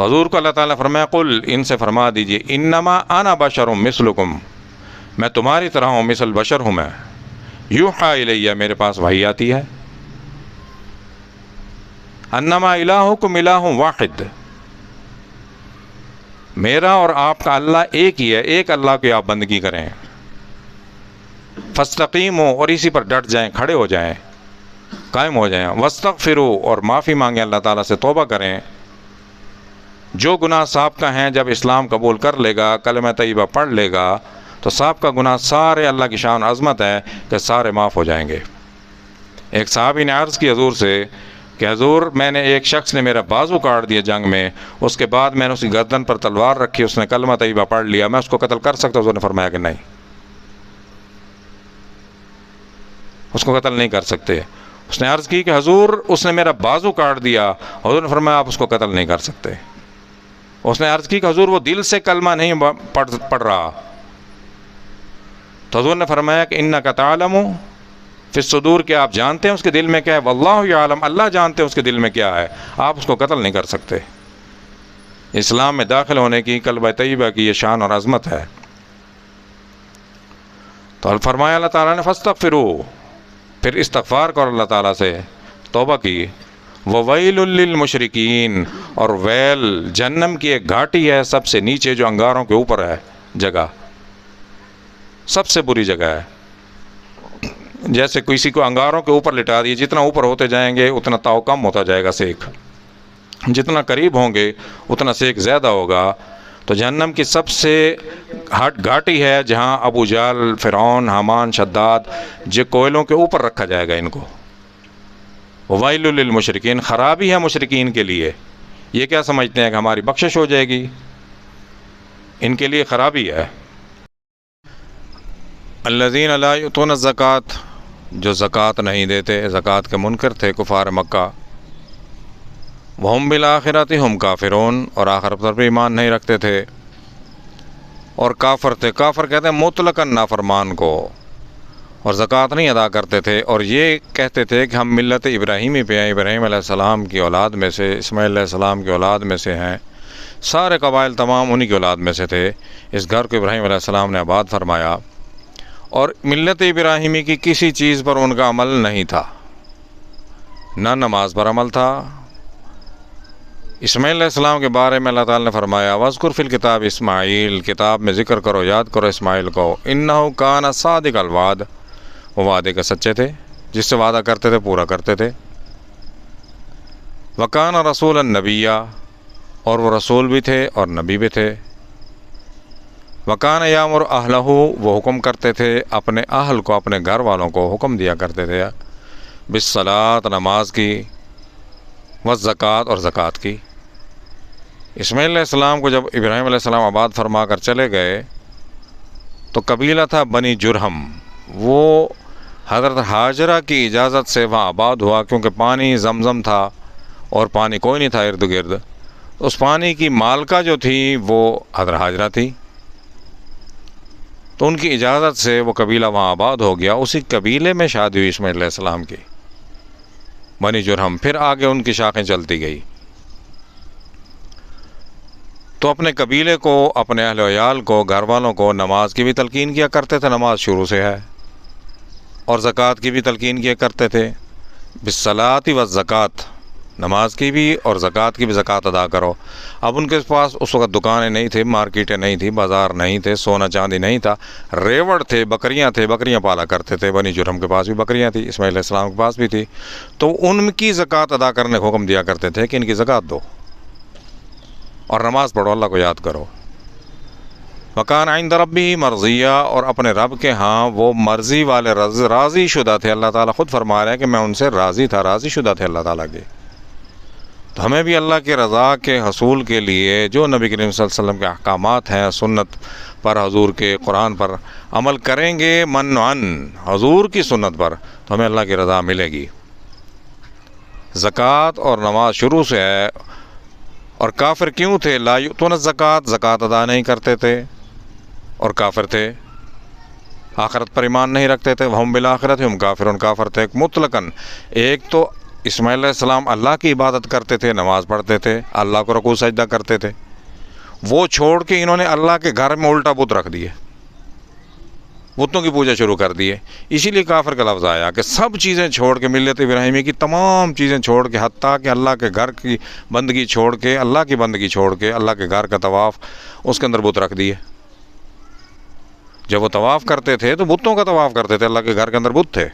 تو حضور کو اللہ تعالیٰ فرمایا، قل، ان سے فرما دیجیے، انما انا بشر مثلکم، میں تمہاری طرح ہوں مثل بشر ہوں میں۔ یوحا الیہ، میرے پاس وحی آتی ہے۔ انما الہکم الہ واحد۔ میرا اور آپ کا اللہ ایک ہی ہے، ایک اللہ کی آپ بندگی کریں۔ فستقیم ہو اور اسی پر ڈٹ جائیں، کھڑے ہو جائیں، قائم ہو جائیں۔ وسط اور معافی مانگیں، اللہ تعالیٰ سے توبہ کریں۔ جو گناہ صاحب کا ہیں، جب اسلام قبول کر لے گا، کلمہ طیبہ پڑھ لے گا، تو صاحب کا گناہ سارے اللہ کی شان عظمت ہے کہ سارے معاف ہو جائیں گے۔ ایک صحابی نے عرض کی حضور سے کہ حضور، میں نے ایک شخص نے میرا بازو کاٹ دیا جنگ میں، اس کے بعد میں نے اس کی گردن پر تلوار رکھی، اس نے کلمہ طیبہ پڑھ لیا، میں اس کو قتل کر سکتا حضور نے فرمایا کہ نہیں۔ اس کو قتل نہیں کر سکتے۔ اس نے عرض کی کہ حضور، اس نے میرا بازو کاٹ دیا، حضور نے فرمایا آپ اس کو قتل نہیں کر سکتے۔ اس نے عرض کی کہ حضور وہ دل سے کلمہ نہیں پڑھ پڑھ رہا۔ تو حضور نے فرمایا کہ ان کا تعلم ہوں پھر صدور کے آپ جانتے ہیں اس کے دل میں کیا ہے؟ واللہ عالم اللہ جانتے ہیں اس کے دل میں کیا ہے۔ آپ اس کو قتل نہیں کر سکتے۔ اسلام میں داخل ہونے کی کلبہ طیبہ کی یہ شان اور عظمت ہے۔ تو فرمایا، اللہ تعالیٰ نے فستغفرو پھر استغفار کر اللہ تعالیٰ سے، توبہ کی۔ وہ ویل للمشرکین اور ویل جنم کی ایک گھاٹی ہے، سب سے نیچے جو انگاروں کے اوپر ہے، جگہ۔ سب سے بری جگہ ہے۔ جیسے کسی کو انگاروں کے اوپر لٹا دیے، جتنا اوپر ہوتے جائیں گے، اتنا تاؤ کم ہوتا جائے گا سیک۔ جتنا قریب ہوں گے، اتنا سیک زیادہ ہوگا۔ تو جہنم کی سب سے ہٹ گھاٹی ہے، جہاں ابو جال فرعون حمان شداد جو کوئلوں کے اوپر رکھا جائے گا ان کو۔ وائل للمشرکین، خرابی ہے مشرقین کے لیے۔ یہ کیا سمجھتے ہیں کہ ہماری بخشش ہو جائے گی؟ ان کے لیے خرابی ہے۔ الزین علیہ زکوٰۃ جو زکوٰۃ نہیں دیتے زکوٰۃ کے منکر تھے کفار مکہ وہ ہم بالآخرت ہم کافرون اور آخر پر بھی ایمان نہیں رکھتے تھے۔ اور کافر تھے، کافر کہتے ہیں مطلق نافرمان کو۔ اور زکوٰۃ نہیں ادا کرتے تھے اور یہ کہتے تھے کہ ہم ملت ابراہیمی پہ ہیں، ابراہیم علیہ السلام کی اولاد میں سے، اسماعیل علیہ السلام کی اولاد میں سے ہیں۔ سارے قبائل تمام انہی کی اولاد میں سے تھے۔ اس گھر کو ابراہیم علیہ السلام نے آباد فرمایا۔ اور ملت ابراہیمی کی کسی چیز پر ان کا عمل نہیں تھا۔ نہ نماز پر عمل تھا۔ اسماعیل علیہ السلام کے بارے میں اللہ تعالیٰ نے فرمایا وزقر فی الکتاب اسماعیل، کتاب میں ذکر کرو، یاد کرو اسماعیل کو۔ انّا کان صادق الواد وہ وعدے کے سچے تھے، جس سے وعدہ کرتے تھے، پورا کرتے تھے۔ وکان رسول النبیہ اور وہ رسول بھی تھے اور نبی بھی تھے۔ وکان یام اور اہلہ وہ حکم کرتے تھے، اپنے اہل کو، اپنے گھر والوں کو حکم دیا کرتے تھے۔ بصلاط نماز کی و زکوٰۃ اور زکوٰۃ کی۔ اسماعیل علیہ السلام کو جب ابراہیم علیہ السلام آباد فرما کر چلے گئے، تو قبیلہ تھا بنی جرہم۔ وہ حضرت حاجرہ کی اجازت سے وہاں آباد ہوا کیونکہ پانی زمزم تھا اور پانی کوئی نہیں تھا ارد گرد۔ اس پانی کی مالکہ جو تھی وہ حضرت حاجرہ تھی۔ تو ان کی اجازت سے وہ قبیلہ وہاں آباد ہو گیا، اسی قبیلے میں شادی ہوئی اسماعیل علیہ السلام کی۔ بنی جرہم پھر آگے ان کی شاخیں چلتی گئی۔ تو اپنے قبیلے کو، اپنے اہل ویال کو، گھر والوں کو نماز کی بھی تلقین کیا کرتے تھے، نماز شروع سے ہے۔ اور زکوٰۃ کی بھی تلقین کیا کرتے تھے۔ بصلاطی و زکوٰۃ نماز کی بھی اور زکوٰۃ کی بھی زکوٰۃ ادا کرو۔ اب ان کے پاس اس وقت دکانیں نہیں تھیں، مارکیٹیں نہیں تھیں، بازار نہیں تھے، سونا چاندی نہیں تھا۔ ریوڑ تھے، بکریاں تھے، بکریاں پالا کرتے تھے۔ بنی جرم کے پاس بھی بکریاں تھیں، اسماعیل علیہ السلام کے پاس بھی تھی۔ تو ان کی زکوٰۃ ادا کرنے کا حکم دیا کرتے تھے کہ ان کی زکوٰۃ دو۔ اور نماز پڑھو، اللہ کو یاد کرو۔ مکان آئند ربی مرضیہ اور اپنے رب کے ہاں وہ مرضی والے راضی شدہ تھے۔ اللہ تعالیٰ خود فرما رہے ہیں کہ میں ان سے راضی تھا، راضی شدہ تھے اللہ تعالیٰ کے۔ تو ہمیں بھی اللہ کے رضا کے حصول کے لیے جو نبی کریم صلی اللہ علیہ وسلم کے احکامات ہیں، سنت پر، حضور کے قرآن پر عمل کریں گے من ان حضور کی سنت پر، تو ہمیں اللہ کی رضا ملے گی۔ زکوٰۃ اور نماز شروع سے ہے۔ اور کافر کیوں تھے؟ لا تو زکوٰۃ زکوٰۃ ادا نہیں کرتے تھے۔ اور کافر تھے۔ آخرت پر ایمان نہیں رکھتے تھے۔ ہم بالآخرت ہم کافر۔ ان کافر تھے مطلقاً۔ ایک تو اسماعیل علیہ السلام اللہ کی عبادت کرتے تھے، نماز پڑھتے تھے، اللہ کو رکوع سجدہ کرتے تھے۔ وہ چھوڑ کے انہوں نے اللہ کے گھر میں الٹا بت رکھ دیے۔ بتوں کی پوجا شروع کر دیے۔ اسی لیے کافر کا لفظ آیا کہ سب چیزیں چھوڑ کے ملت ابراہیمی کی، تمام چیزیں چھوڑ کے، حتیٰ کہ اللہ کے گھر کی بندگی چھوڑ کے، اللہ کی بندگی چھوڑ کے، اللہ کے گھر کا طواف اس کے اندر بت رکھ دیے۔ جب وہ طواف کرتے تھے تو بتوں کا طواف کرتے تھے، اللہ کے گھر کے اندر بت تھے۔